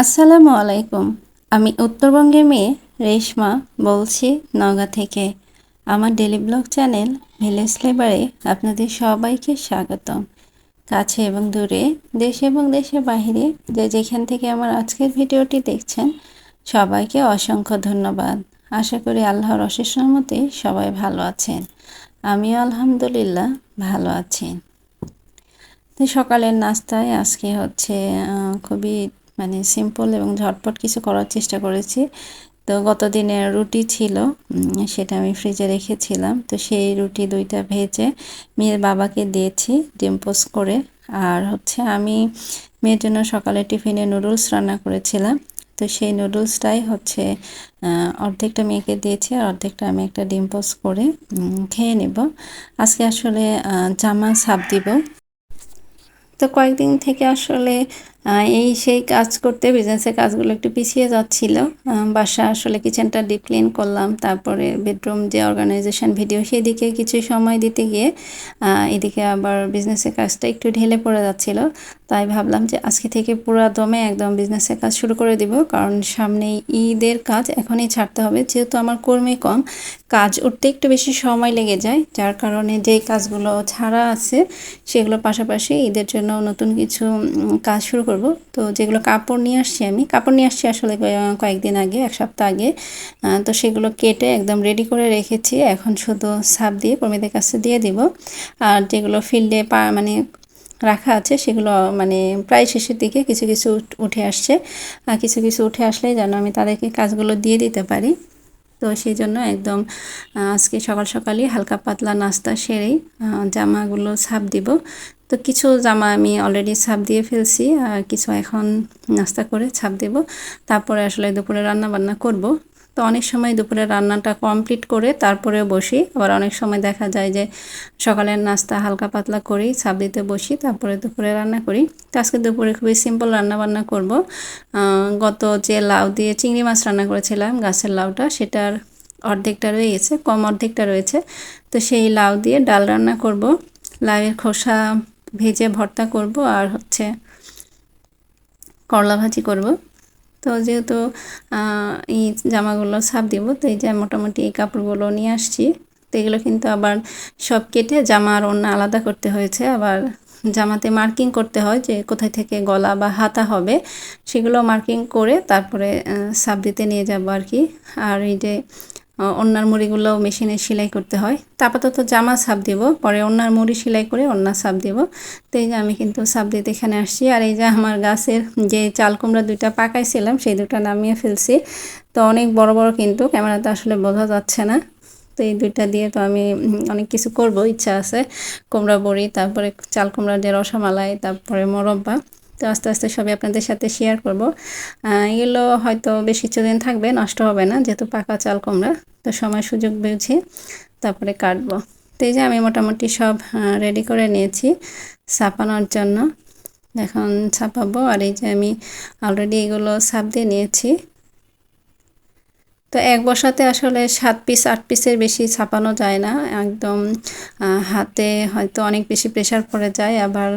আসসালামু আলাইকুম। আমি উত্তরবঙ্গের মেয়ে রেশমা বলছি নওগাঁ থেকে। আমার ডেলি ব্লগ চ্যানেল ভিলেজ লেবারে আপনাদের সবাইকে স্বাগতম। কাছে এবং দূরে, দেশে এবং দেশের বাইরে যে যেখান থেকে আমার আজকের ভিডিওটি দেখছেন, সবাইকে অসংখ্য ধন্যবাদ। আশা করি আল্লাহর অশেষ মতে সবাই ভালো আছেন। আমিও আলহামদুলিল্লাহ ভালো আছি। তো সকালের নাস্তায় আজকে হচ্ছে খুবই মানে সিম্পল এবং ঝটপট কিছু করার চেষ্টা করেছি। তো গত দিনের রুটি ছিল সেটা আমি ফ্রিজে রেখেছিলাম। তো সেই রুটি দুইটা ভেজে মেয়ের বাবাকে দিয়েছি, ডিম করে। আর হচ্ছে আমি মেয়ের জন্য সকালে টিফিনে নুডলস রান্না করেছিলাম। তো সেই নুডলসটাই হচ্ছে অর্ধেকটা মেয়েকে দিয়েছি আর অর্ধেকটা আমি একটা ডিম করে খেয়ে নেব। আজকে আসলে জামা সাপ দিব। তো কয়েকদিন থেকে আসলে এই সেই কাজ করতে বিজনেসের কাজগুলো একটু পিছিয়ে যাচ্ছিল। বাসা আসলে কিচেনটা ডিপ ক্লিন করলাম, তারপরে বেডরুম যে অর্গানাইজেশন ভিডিও সেদিকে কিছু সময় দিতে গিয়ে এদিকে আবার বিজনেসের কাজটা একটু ঢেলে পড়ে যাচ্ছিল। তাই ভাবলাম যে আজকে থেকে পুরো দমে একদম বিজনেসের কাজ শুরু করে দিব, কারণ সামনে ঈদের কাজ, এখনই ছাড়তে হবে। যেহেতু আমার কর্মী কম, কাজ উঠতে একটু বেশি সময় লেগে যায়, যার কারণে যেই কাজগুলো ছাড়া আছে সেগুলো পাশাপাশি ঈদের জন্য নতুন কিছু কাজ শুরু করব। তো যেগুলো কাপড় নিয়ে আসছি আমি, কাপড় নিয়ে আসছি আসলে কয়েকদিন আগে, এক সপ্তাহ আগে। তো সেগুলো কেটে একদম রেডি করে রেখেছি। এখন শুধু সাপ দিয়ে কর্মীদের কাছে দিয়ে দিব। আর যেগুলো ফিল্ডে পা মানে রাখা আছে, সেগুলো মানে প্রায় শেষের দিকে কিছু কিছু উঠে আসছে। আর কিছু কিছু উঠে আসলে যেন আমি তাদেরকে কাজগুলো দিয়ে দিতে পারি। তো সেই জন্য একদম আজকে সকাল সকালই হালকা পাতলা নাস্তা সেরেই জামাগুলো ছাপ দিব। তো কিছু জামা আমি অলরেডি ছাপ দিয়ে ফেলছি, আর কিছু এখন নাস্তা করে ছাপ দেব। তারপরে আসলে দুপুরে রান্না বান্না করব। তো অনেক সময় দুপুরে রান্নাটা কমপ্লিট করে তারপরে বসি। আবার অনেক সময় দেখা যায় যে সকালের নাস্তা হালকা পাতলা করি, ছাপ দিতে বসি, তারপরে দুপুরে রান্না করি। তো আজকে দুপুরে খুবই সিম্পল রান্না বান্না করব গত যে লাউ দিয়ে চিংড়ি মাছ রান্না করেছিলাম, গাছের লাউটা, সেটার অর্ধেকটা রয়ে গেছে কম অর্ধেকটা রয়েছে। তো সেই লাউ দিয়ে ডাল রান্না করব। লাউয়ের খোসা ভেজে ভর্তা করব আর হচ্ছে করলা ভাজি করব। তো যেহেতু এই জামাগুলো ছাপ দিব, তো এই যে মোটামুটি এই কাপড়গুলো নিয়ে আসছি। তো এগুলো কিন্তু আবার সব কেটে জামা আর অন্য আলাদা করতে হয়েছে। আবার জামাতে মার্কিং করতে হয় যে কোথায় থেকে গলা বা হাতা হবে, সেগুলো মার্কিং করে তারপরে সাপ দিতে নিয়ে যাব আর কি। আর এই যে অন্যার মুড়িগুলো মেশিনে সেলাই করতে হয়। তা আপাতত জামা সাপ দিব, পরে অন্যার মুড়ি সেলাই করে অন্যার সাপ দিব। তো এই যে আমি কিন্তু সাপ দিতে এখানে আসছি, আর এই যে আমার গাছের যে চাল কুমড়া দুইটা পাকাইছিলাম, সেই দুটা নামিয়ে ফেলছি। তো অনেক বড় বড় কিন্তু ক্যামেরাতে আসলে বোঝা যাচ্ছে না। তো এই দুইটা দিয়ে তো আমি অনেক কিছু করব, ইচ্ছা আছে। কুমড়া বড়ি, তারপরে চাল কুমড়ার যে রসমালাই, তারপরে মরব্বা। তো আস্তে আস্তে সবই আপনাদের সাথে শেয়ার করব। এগুলো হয়তো বেশ কিছুদিন থাকবে, নষ্ট হবে না, যেহেতু পাকা চাল কুমড়া। তো সময় সুযোগ বুঝে তারপরে কাটবো। তো এই যে আমি মোটামুটি সব রেডি করে নিয়েছি ছাপানোর জন্য। এখন ছাপাবো আর এই যে আমি অলরেডি এগুলো ছাপ দিয়ে নিয়েছি। তো এক বসাতে আসলে সাত পিস আট পিসের বেশি ছাপানো যায় না। একদম হাতে হয়তো অনেক বেশি প্রেশার পড়ে যায়, আবার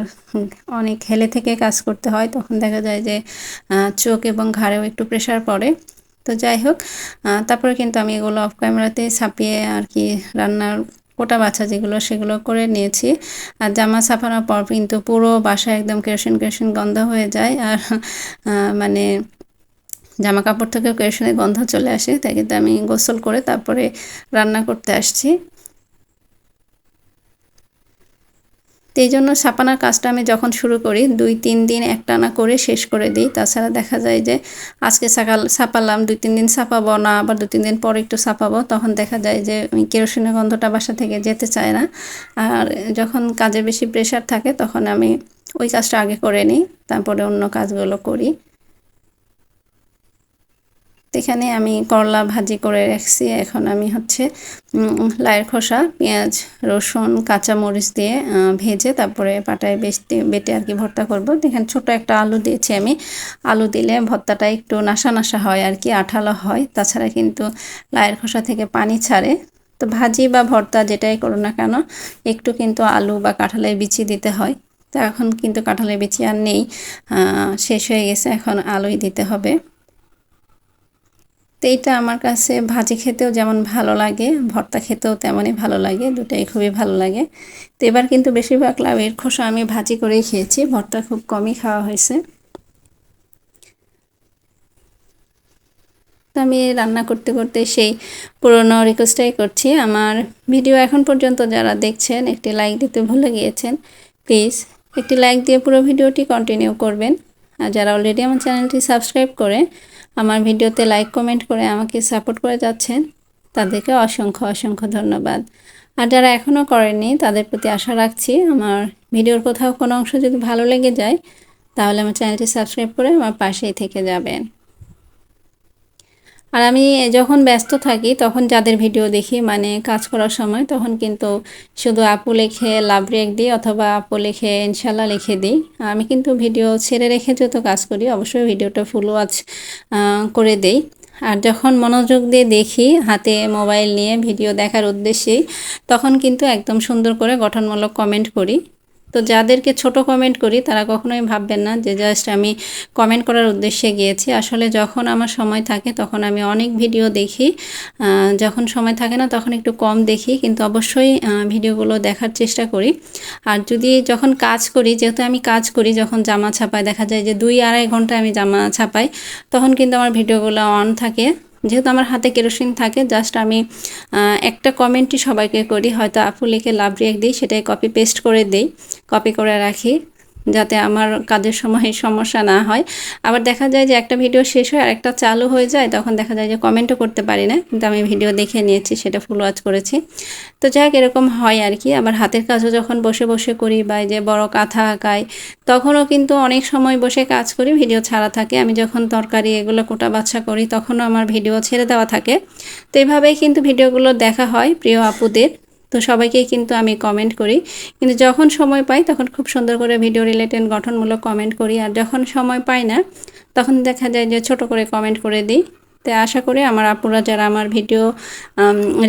অনেক হেলে থেকে কাজ করতে হয়, তখন দেখা যায় যে চোখ এবং ঘাড়েও একটু প্রেশার পড়ে। তো যাই হোক তারপরে কিন্তু আমি এগুলো অফ ক্যামেরাতে ছাপিয়ে আর কি রান্নার কোটা বাছা যেগুলো, সেগুলো করে নিয়েছি। আর জামা ছাপানোর পর কিন্তু পুরো বাসা একদম কেরোসিন কেরোসিন গন্ধ হয়ে যায়। আর মানে জামা কাপড় থেকেও কেরোসিনের গন্ধ চলে আসে, তাই কিন্তু আমি গোসল করে তারপরে রান্না করতে আসছি। তো এই জন্য ছাপানোর কাজটা আমি যখন শুরু করি, দুই তিন দিন একটানা করে শেষ করে দিই। তাছাড়া দেখা যায় যে আজকে সকাল ছাপালাম দুই তিন দিন ছাপাবো না, আবার দু তিন দিন পরে একটু ছাপাবো তখন দেখা যায় যে কেরোসিনের গন্ধটা বাসা থেকে যেতে চায় না। আর যখন কাজে বেশি প্রেশার থাকে, তখন আমি ওই কাজটা আগে করে নিই, তারপরে অন্য কাজগুলো করি। এখানে আমি করলা ভাজি করে রাখছি। এখন আমি হচ্ছে লায়ের খোসা, পেঁয়াজ, রসুন কাঁচা মরিচ দিয়ে ভেজে তারপরে পাটায় বেসতে বেটে আর কি ভর্তা করব। এখানে ছোট একটা আলু দিয়েছি আমি। আলু দিলে ভর্তাটা একটু নাসা নাসা হয় আর কি, আঠালো হয়। তাছাড়া কিন্তু লায়ের খোসা থেকে পানি ছাড়ে। তো ভাজি বা ভর্তা যেটাই করো না কেন, একটু কিন্তু আলু বা কাঁঠালের বিচি দিতে হয়। তো এখন কিন্তু কাঁঠালের বিচি আর নেই। শেষ হয়ে গেছে, এখন আলুই দিতে হবে। এইটা আমার কাছে ভাজি খেতেও যেমন ভালো লাগে, ভর্তা খেতেও তেমনই ভালো লাগে, দুটাই খুবই ভালো লাগে। তো এবার কিন্তু বেশিরভাগ লাউয়ের খোসা আমি ভাজি করেই খেয়েছি, ভর্তা খুব কমই খাওয়া হয়েছে। তো আমি রান্না করতে করতে সেই পুরনো রিকোয়েস্টটাই করছি। আমার ভিডিও এখন পর্যন্ত যারা দেখছেন, একটি লাইক দিতে ভুলে গিয়েছেন প্লিজ একটি লাইক দিয়ে পুরো ভিডিওটি কন্টিনিউ করবেন। আর যারা অলরেডি আমার চ্যানেলটি সাবস্ক্রাইব করে আমার ভিডিওতে লাইক কমেন্ট করে আমাকে সাপোর্ট করে যাচ্ছেন, তাদেরকে অসংখ্য অসংখ্য ধন্যবাদ। আর যারা এখনও করেনি তাদের প্রতি আশা রাখছি আমার ভিডিওর কোথাও কোনো অংশ যদি ভালো লেগে যায়, তাহলে আমার চ্যানেলটি সাবস্ক্রাইব করে আমার পাশেই থেকে যাবেন। আর আমি যখন ব্যস্ত থাকি, তখন যাদের ভিডিও দেখি মানে কাজ করার সময়, তখন কিন্তু শুধু আপু লেখে লাভ রেক দিই অথবা আপু লেখে ইনশাল্লাহ লিখে দিই। আমি কিন্তু ভিডিও ছেড়ে রেখে যত কাজ করি, অবশ্যই ভিডিওটা ফুল ওয়াচ করে দেই। আর যখন মনোযোগ দিয়ে দেখি, হাতে মোবাইল নিয়ে ভিডিও দেখার উদ্দেশ্যেই, তখন কিন্তু একদম সুন্দর করে গঠনমূলক কমেন্ট করি। তো যাদেরকে ছোট কমেন্ট করি, তারা কখনোই ভাববেন না যে জাস্ট আমি কমেন্ট করার উদ্দেশ্যে গিয়েছি। আসলে যখন আমার সময় থাকে, তখন আমি অনেক ভিডিও দেখি। যখন সময় থাকে না, তখন একটু কম দেখি, কিন্তু অবশ্যই ভিডিওগুলো দেখার চেষ্টা করি। আর যদি যখন কাজ করি, যেহেতু আমি কাজ করি, যখন জামা ছাপাই, দেখা যায় যে দুই আড়াই ঘণ্টা আমি জামা ছাপাই, তখন কিন্তু আমার ভিডিওগুলো অন থাকে। যেহেতু আমার হাতে কেরোসিন থাকে জাস্ট আমি একটা কমেন্টই সবাইকে করি, হয়তো আপু লিখে লাভ রিয়েক্ট দিই, সেটাই কপি পেস্ট করে দিই। কপি করে রাখি, যাতে আমার কাজের সময় সমস্যা না হয়। আবার দেখা যায় যে একটা ভিডিও শেষ হয় আর একটা চালু হয়ে যায়, তখন দেখা যায় যে কমেন্টও করতে পারি না। কিন্তু আমি ভিডিও দেখে নিয়েছি, সেটা ফুল ওয়াচ করেছি। তো যাক, এরকম হয় আর কি। আবার হাতের কাজও যখন বসে বসে করি বা যে বড় কাঁথা আঁকাই, তখনও কিন্তু অনেক সময় বসে কাজ করি ভিডিও ছাড়া থাকে। আমি যখন তরকারি এগুলো কোটা বাচ্চা করি, তখনও আমার ভিডিও ছেড়ে দেওয়া থাকে। তো এভাবেই কিন্তু ভিডিওগুলো দেখা হয় প্রিয় আপুদের। তো সবাইকেই কিন্তু আমি কমেন্ট করি। কিন্তু যখন সময় পাই, তখন খুব সুন্দর করে ভিডিও রিলেটেড গঠনমূলক কমেন্ট করি। আর যখন সময় পাই না, তখন দেখা যায় যে ছোট করে কমেন্ট করে দিই। তো আশা করি আমার আপুরা যারা আমার ভিডিও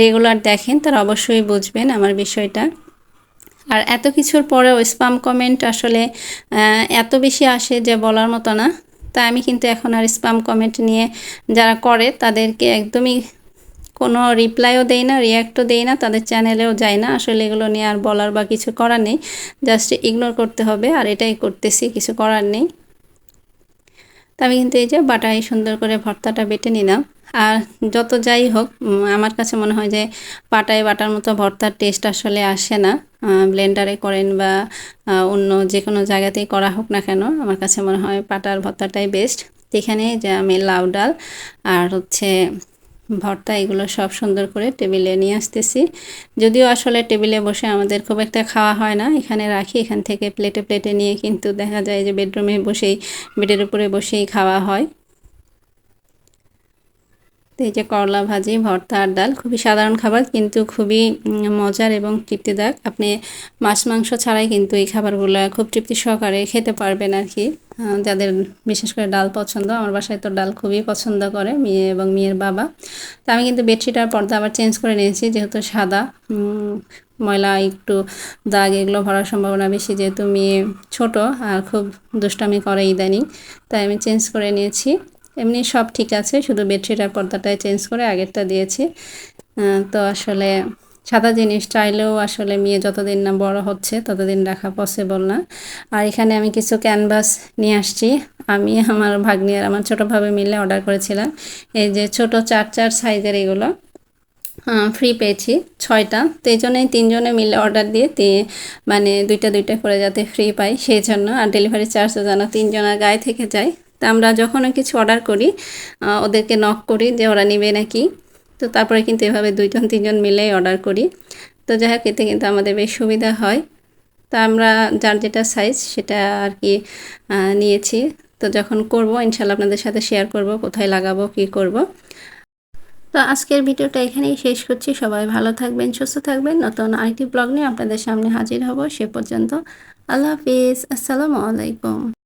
রেগুলার দেখেন, তারা অবশ্যই বুঝবেন আমার বিষয়টা। আর এত কিছুর পরেও স্পাম কমেন্ট আসলে এত বেশি আসে যে বলার মতো না। তাই আমি কিন্তু এখন আর স্পাম কমেন্ট নিয়ে যারা করে, তাদেরকে একদমই কোনো রিপ্লাইও দেই না রিয়াক্টও দেই না, তাদের চ্যানেলেও যায় না। আসলে এগুলো নিয়ে আর বলার বা কিছু করার নেই। জাস্ট ইগনোর করতে হবে, আর এটাই করতেছি, কিছু করার নেই। তা আমি কিন্তু এই যে বাটাই সুন্দর করে ভর্তাটা বেটে নিলাম। আর যত যাই হোক আমার কাছে মনে হয় যে পাটায় বাটার মতো ভর্তার টেস্ট আসলে আসে না। ব্লেন্ডারে করেন বা অন্য যে কোনো জায়গাতেই করা হোক না কেন, আমার কাছে মনে হয় পাটার ভর্তাটাই বেস্ট এখানে যে আমি লাউ ডাল, আর হচ্ছে ভর্তা এগুলো সব সুন্দর করে টেবিলে নিয়ে আসতেছি। যদিও আসলে টেবিলে বসে আমাদের খুব একটা খাওয়া হয় না, এখানে রাখি, এখান থেকে প্লেটে প্লেটে নিয়ে কিন্তু দেখা যায় যে বেডরুমে বসেই বেডের উপরে বসেই খাওয়া হয়। তো এই যে করলা ভাজি, ভর্তা আর ডাল খুবই সাধারণ খাবার, কিন্তু খুবই মজার এবং তৃপ্তিদায়ক। আপনি মাছ, মাংস ছাড়াই কিন্তু এই খাবারগুলো খুব তৃপ্তি সহকারে খেতে পারবেন আর কি যাদের বিশেষ করে ডাল পছন্দ, আমার বাসায় তো ডাল খুবই পছন্দ করে, মেয়ে এবং মেয়ের বাবা। তো আমি কিন্তু বেডশিট আর পর্দা আবার চেঞ্জ করে নিয়েছি, যেহেতু সাদা ময়লা একটু দাগ, এগুলো ভরার সম্ভাবনা বেশি, যেহেতু মেয়ে ছোট আর খুব দুষ্টামি করে ইদানিং, তাই আমি চেঞ্জ করে নিয়েছি। এমনি সব ঠিক আছে, শুধু বেডশিট আর পর্দাটাই চেঞ্জ করে আগেরটা দিয়েছি। তো আসলে সাদা জিনিস চাইলেও আসলে মেয়ে যতদিন না বড় হচ্ছে ততদিন রাখা পসিবল না। আর এখানে আমি কিছু ক্যানভাস নিয়ে আসছি। আমি, আমার ভাগ্নি আর আমার ছোটোভাবে মিলে অর্ডার করেছিলাম। এই যে ছোট চার চার সাইজের এগুলো। ফ্রি পেয়েছি ছয়টা। তো এই জন্যই তিনজনে মিলে অর্ডার দিয়ে মানে দুইটা দুইটা করে যাতে ফ্রি পাই, সেই জন্য। আর ডেলিভারি চার্জও যেন তিনজনের গায়ে থেকে যায়। তা আমরা যখন কিছু অর্ডার করি ওদেরকে নক করি যে ওরা নেবে নাকি। তো তারপরে কিন্তু এভাবে দুইজন, তিনজন মিলেই অর্ডার করি। তো যাই হোক, এতে কিন্তু আমাদের বেশ সুবিধা হয়। তা আমরা যার যেটা সাইজ সেটা আর কি নিয়েছি। তো যখন করব ইনশাল্লাহ আপনাদের সাথে শেয়ার করব, কোথায় লাগাবো, কি করব। তো আজকের ভিডিওটা এখানেই শেষ করছি। সবাই ভালো থাকবেন, সুস্থ থাকবেন। নতুন আইটি ব্লগ নিয়ে আপনাদের সামনে হাজির হব সে পর্যন্ত। আল্লাহ হাফিজ। আসসালামু আলাইকুম।